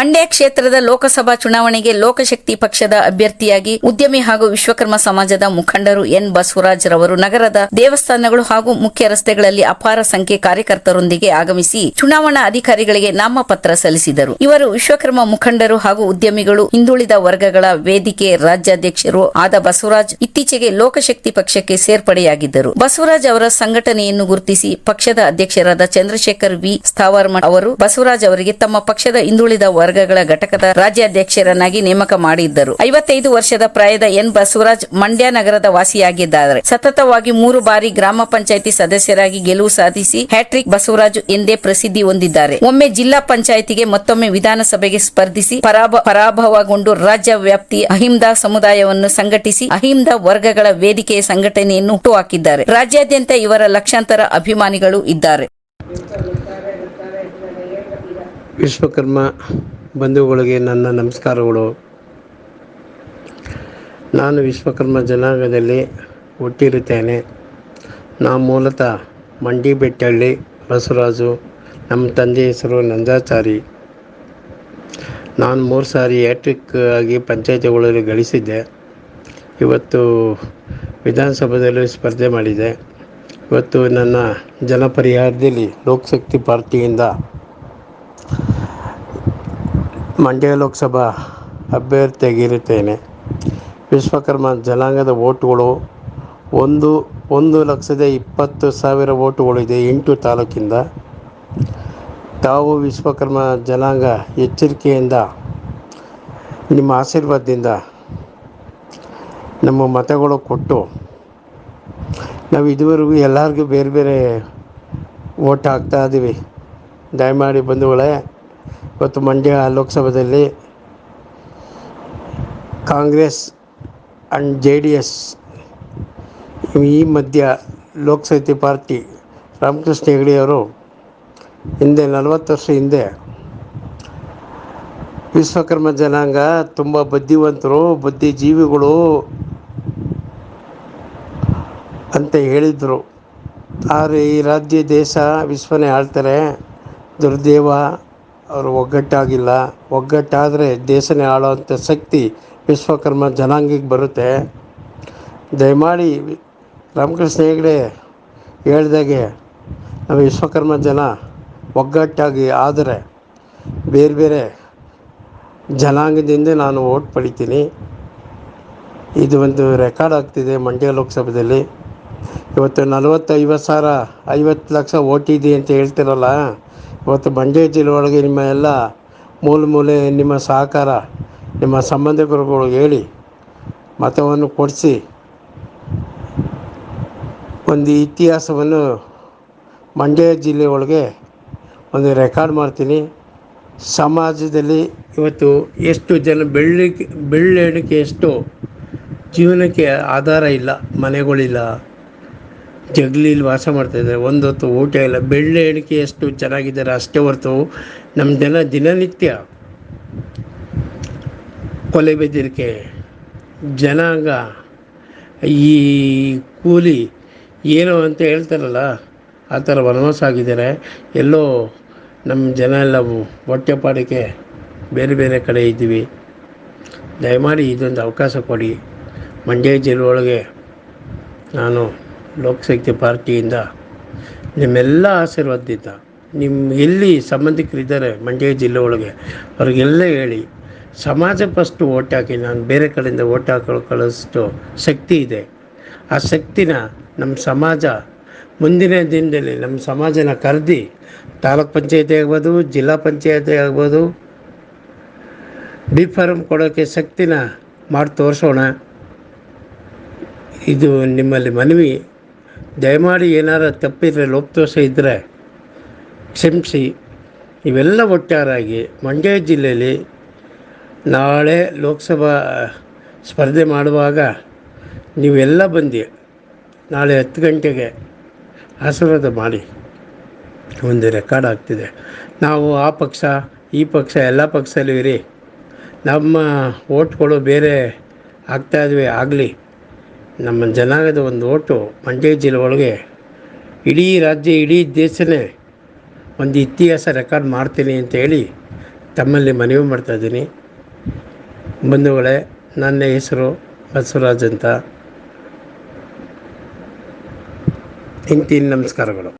ಮಂಡ್ಯ ಕ್ಷೇತ್ರದ ಲೋಕಸಭಾ ಚುನಾವಣೆಗೆ ಲೋಕಶಕ್ತಿ ಪಕ್ಷದ ಅಭ್ಯರ್ಥಿಯಾಗಿ ಉದ್ಯಮಿ ಹಾಗೂ ವಿಶ್ವಕರ್ಮ ಸಮಾಜದ ಮುಖಂಡರು ಎನ್ ಬಸವರಾಜ್ ರವರು ನಗರದ ದೇವಸ್ಥಾನಗಳು ಹಾಗೂ ಮುಖ್ಯ ರಸ್ತೆಗಳಲ್ಲಿ ಅಪಾರ ಸಂಖ್ಯೆ ಕಾರ್ಯಕರ್ತರೊಂದಿಗೆ ಆಗಮಿಸಿ ಚುನಾವಣಾ ಅಧಿಕಾರಿಗಳಿಗೆ ನಾಮಪತ್ರ ಸಲ್ಲಿಸಿದರು. ಇವರು ವಿಶ್ವಕರ್ಮ ಮುಖಂಡರು ಹಾಗೂ ಉದ್ಯಮಿಗಳು. ಹಿಂದುಳಿದ ವರ್ಗಗಳ ವೇದಿಕೆ ರಾಜ್ಯಾಧ್ಯಕ್ಷರು ಆದ ಬಸವರಾಜ್ ಇತ್ತೀಚೆಗೆ ಲೋಕಶಕ್ತಿ ಪಕ್ಷಕ್ಕೆ ಸೇರ್ಪಡೆಯಾಗಿದ್ದರು. ಬಸವರಾಜ್ ಅವರ ಸಂಘಟನೆಯನ್ನು ಗುರುತಿಸಿ ಪಕ್ಷದ ಅಧ್ಯಕ್ಷರಾದ ಚಂದ್ರಶೇಖರ್ ವಿ. ಸ್ಥಾವರ್ಮಠ್ ಅವರು ಬಸವರಾಜ್ ಅವರಿಗೆ ತಮ್ಮ ಪಕ್ಷದ ಹಿಂದುಳಿದ ವರ್ಗಗಳ ಘಟಕದ ರಾಜ್ಯಾಧ್ಯಕ್ಷರನ್ನಾಗಿ ನೇಮಕ ಮಾಡಿದ್ದರು. ಐವತ್ತೈದು ವರ್ಷದ ಪ್ರಾಯದ ಎನ್ ಬಸವರಾಜ್ ಮಂಡ್ಯ ನಗರದ ವಾಸಿಯಾಗಿದ್ದಾರೆ. ಸತತವಾಗಿ ಮೂರು ಬಾರಿ ಗ್ರಾಮ ಪಂಚಾಯಿತಿ ಸದಸ್ಯರಾಗಿ ಗೆಲುವು ಸಾಧಿಸಿ ಹ್ಯಾಟ್ರಿಕ್ ಬಸವರಾಜ್ ಎಂದೇ ಪ್ರಸಿದ್ಧಿ ಹೊಂದಿದ್ದಾರೆ. ಒಮ್ಮೆ ಜಿಲ್ಲಾ ಪಂಚಾಯಿತಿಗೆ ಮತ್ತೊಮ್ಮೆ ವಿಧಾನಸಭೆಗೆ ಸ್ಪರ್ಧಿಸಿ ಪರಾಭ, ಪರಾಭವಗೊಂಡು ರಾಜ್ಯ ವ್ಯಾಪ್ತಿ ಅಹಿಂದ ಸಮುದಾಯವನ್ನು ಸಂಘಟಿಸಿ ಅಹಿಂದ ವರ್ಗಗಳ ವೇದಿಕೆಯ ಸಂಘಟನೆಯನ್ನು ಹುಟ್ಟುಹಾಕಿದ್ದಾರೆ. ರಾಜ್ಯಾದ್ಯಂತ ಇವರ ಲಕ್ಷಾಂತರ ಅಭಿಮಾನಿಗಳು ಇದ್ದಾರೆ. ವಿಶ್ವಕರ್ಮ ಬಂಧುಗಳಿಗೆ ನನ್ನ ನಮಸ್ಕಾರಗಳು. ನಾನು ವಿಶ್ವಕರ್ಮ ಜನಾಂಗದಲ್ಲಿ ಹುಟ್ಟಿರುತ್ತೇನೆ. ನಾ ಮೂಲತಃ ಮಂಡಿ ಬೆಟ್ಟಳ್ಳಿ ಬಸವರಾಜು, ನಮ್ಮ ತಂದೆ ಹೆಸರು ನಂದಾಚಾರಿ. ನಾನು ಮೂರು ಸಾರಿ ಹ್ಯಾಟ್ರಿಕ್ ಆಗಿ ಪಂಚಾಯತಿಗಳಲ್ಲಿ ಗಳಿಸಿದ್ದೆ. ಇವತ್ತು ವಿಧಾನಸಭೆಯಲ್ಲಿ ಸ್ಪರ್ಧೆ ಮಾಡಿದೆ. ಇವತ್ತು ನನ್ನ ಜನಪರಿಹಾರದಲ್ಲಿ ಲೋಕಶಕ್ತಿ ಪಾರ್ಟಿಯಿಂದ ಮಂಡ್ಯ ಲೋಕಸಭಾ ಅಭ್ಯರ್ಥಿಯಾಗಿರುತ್ತೇನೆ ವಿಶ್ವಕರ್ಮ ಜನಾಂಗದ ಓಟುಗಳು ಒಂದು ಒಂದು ಲಕ್ಷದ ಇಪ್ಪತ್ತು ಸಾವಿರ ಓಟುಗಳಿದೆ ಎಂಟು ತಾಲೂಕಿಂದ. ತಾವು ವಿಶ್ವಕರ್ಮ ಜನಾಂಗ ಎಚ್ಚರಿಕೆಯಿಂದ, ನಿಮ್ಮ ಆಶೀರ್ವಾದದಿಂದ ನಮ್ಮ ಮತಗಳು ಕೊಟ್ಟು, ನಾವು ಇದುವರೆಗೂ ಎಲ್ಲರಿಗೂ ಬೇರೆ ಬೇರೆ ಓಟ್ ಹಾಕ್ತಾ ಇದ್ದೀವಿ ದಯಮಾಡಿ ಬಂಧುಗಳೇ ಇವತ್ತು ಮಂಡ್ಯ ಲೋಕಸಭೆಯಲ್ಲಿ Congress and J D S ಈ ಮಧ್ಯ ಲೋಕಸಭೆ ಪಾರ್ಟಿ ರಾಮಕೃಷ್ಣ ಹೆಗಡೆಯವರು ಹಿಂದೆ ನಲವತ್ತು ವರ್ಷ ಹಿಂದೆ ವಿಶ್ವಕರ್ಮ ಜನಾಂಗ ತುಂಬ ಬುದ್ಧಿವಂತರು, ಬುದ್ಧಿಜೀವಿಗಳು ಅಂತ ಹೇಳಿದರು. ಆದರೆ ಈ ರಾಜ್ಯ ದೇಶ ವಿಶ್ವನೇ ಆಳ್ತಾರೆ. ದುರ್ದೇವ ಅವರು ಒಗ್ಗಟ್ಟಾಗಿಲ್ಲ. ಒಗ್ಗಟ್ಟಾದರೆ ದೇಶನೇ ಆಳೋವಂಥ ಶಕ್ತಿ ವಿಶ್ವಕರ್ಮ ಜನಾಂಗಕ್ಕೆ ಬರುತ್ತೆ. ದಯಮಾಡಿ ರಾಮಕೃಷ್ಣ ಹೆಗಡೆ ಹೇಳ್ದಾಗೆ ನಮ್ಮ ವಿಶ್ವಕರ್ಮ ಜನ ಒಗ್ಗಟ್ಟಾಗಿ ಆದರೆ ಬೇರೆ ಬೇರೆ ಜನಾಂಗದಿಂದ ನಾನು ಓಟ್ ಪಡಿತೀನಿ. ಇದು ಒಂದು ರೆಕಾರ್ಡ್ ಆಗ್ತಿದೆ ಮಂಡ್ಯ ಲೋಕಸಭೆಯಲ್ಲಿ ಇವತ್ತು ನಲವತ್ತೈವತ್ತು ಸಾವಿರ ಐವತ್ತು ಲಕ್ಷ ಓಟಿದೆ ಅಂತ ಹೇಳ್ತಿರಲ್ಲ. ಇವತ್ತು ಮಂಡ್ಯ ಜಿಲ್ಲೆ ಒಳಗೆ ನಿಮ್ಮ ಎಲ್ಲ ಮೂಲೆ ಮೂಲೆ ನಿಮ್ಮ ಸಹಕಾರ, ನಿಮ್ಮ ಸಂಬಂಧಿಕರುಗಳು ಹೇಳಿ ಮತವನ್ನು ಕೊಡಿಸಿ ಒಂದು ಇತಿಹಾಸವನ್ನು ಮಂಡ್ಯ ಜಿಲ್ಲೆ ಒಳಗೆ ಒಂದು ರೆಕಾರ್ಡ್ ಮಾಡ್ತೀನಿ. ಸಮಾಜದಲ್ಲಿ ಇವತ್ತು ಎಷ್ಟು ಜನ ಬೆಳ್ಳಿಗೆ ಬೆಳ್ಳೆಣಿಕೆ ಎಷ್ಟು ಜೀವನಕ್ಕೆ ಆಧಾರ ಇಲ್ಲ, ಮನೆಗಳಿಲ್ಲ ಜಗಲೀಲಿ ವಾಸ ಮಾಡ್ತಾಯಿದ್ದಾರೆ ಒಂದು ಹೊತ್ತು ಊಟ ಇಲ್ಲ. ಬೆಳ್ಳೆ ಎಣಿಕೆ ಎಷ್ಟು ಚೆನ್ನಾಗಿದ್ದಾರೆ ಅಷ್ಟೇ ಹೊರತು ನಮ್ಮ ಜನ ದಿನನಿತ್ಯ ಕೊಲೆ ಬೆದರಿಕೆ, ಜನಾಂಗ, ಈ ಕೂಲಿ ಏನು ಅಂತ ಹೇಳ್ತಾರಲ್ಲ, ಆ ಥರ ವನವಾಸ ಆಗಿದ್ದಾರೆ. ಎಲ್ಲೋ ನಮ್ಮ ಜನ ಎಲ್ಲ ಹೊಟ್ಟೆಪಾಡಿಗೆ ಬೇರೆ ಬೇರೆ ಕಡೆ ಇದ್ದೀವಿ. ದಯಮಾಡಿ ಇದೊಂದು ಅವಕಾಶ ಕೊಡಿ. ಮಂಡ್ಯ ಜಿಲ್ಲೆ ಒಳಗೆ ನಾನು ಲೋಕಶಕ್ತಿ ಪಾರ್ಟಿಯಿಂದ. ನಿಮ್ಮೆಲ್ಲ ಆಶೀರ್ವಾದಿತ. ನಿಮ್ಮ ಎಲ್ಲಿ ಸಂಬಂಧಿಕರಿದ್ದಾರೆ ಮಂಡ್ಯ ಜಿಲ್ಲೆ ಒಳಗೆ, ಅವ್ರಿಗೆಲ್ಲ ಹೇಳಿ. ಸಮಾಜ ಫಸ್ಟ್ ಓಟ್ ಹಾಕಿ, ನಾನು ಬೇರೆ ಕಡೆಯಿಂದ ಓಟ್ ಹಾಕೊಳ್ಳೋ ಕಳಿಸೋ ಶಕ್ತಿ ಇದೆ. ಆ ಶಕ್ತಿನ ನಮ್ಮ ಸಮಾಜ ಮುಂದಿನ ದಿನದಲ್ಲಿ ನಮ್ಮ ಸಮಾಜನ ಕರೆದಿ, ತಾಲೂಕ್ ಪಂಚಾಯತಿ ಆಗ್ಬೋದು, ಜಿಲ್ಲಾ ಪಂಚಾಯತಿ ಆಗ್ಬೋದು ಬಿ ಫಾರಮ್ ಕೊಡೋಕ್ಕೆ ಶಕ್ತಿನ ಮಾಡಿ ತೋರಿಸೋಣ. ಇದು ನಿಮ್ಮಲ್ಲಿ ಮನವಿ. ದಯಮಾಡಿ ಏನಾರ ತಪ್ಪಿದರೆ, ಲೋಪದೋಷ ಇದ್ದರೆ ಕ್ಷಮಿಸಿ. ಇವೆಲ್ಲ ಒಟ್ಟಾರಾಗಿ ಮಂಡ್ಯ ಜಿಲ್ಲೆಯಲ್ಲಿ ನಾಳೆ ಲೋಕಸಭಾ ಸ್ಪರ್ಧೆ ಮಾಡುವಾಗ ನೀವೆಲ್ಲ ಬಂದು ನಾಳೆ ಹತ್ತು ಗಂಟೆಗೆ ಆಶೀರ್ವಾದ ಮಾಡಿ. ಒಂದು ರೆಕಾರ್ಡ್ ಆಗ್ತಿದೆ. ನಾವು ಆ ಪಕ್ಷ, ಈ ಪಕ್ಷ, ಎಲ್ಲ ಪಕ್ಷದಲ್ಲೂ ಇರಿ. ನಮ್ಮ ಓಟ್ಗಳು ಬೇರೆ ಆಗ್ತಾಯಿದ್ವಿ ಆಗಲಿ. ನಮ್ಮ ಜನಾಂಗದ ಒಂದು ಓಟು ಮಂಡ್ಯ ಜಿಲ್ಲೆ ಒಳಗೆ ಇಡೀ ರಾಜ್ಯ, ಇಡೀ ದೇಶನೇ ಒಂದು ಇತಿಹಾಸ ರೆಕಾರ್ಡ್ ಮಾಡ್ತೀನಿ ಅಂತ ಹೇಳಿ ತಮ್ಮಲ್ಲಿ ಮನವಿ ಮಾಡ್ತಾಯಿದ್ದೀನಿ ಬಂಧುಗಳೇ, ನನ್ನ ಹೆಸರು ಬಸವರಾಜ್ ಅಂತ. ಇಂತಿನ ನಮಸ್ಕಾರಗಳು.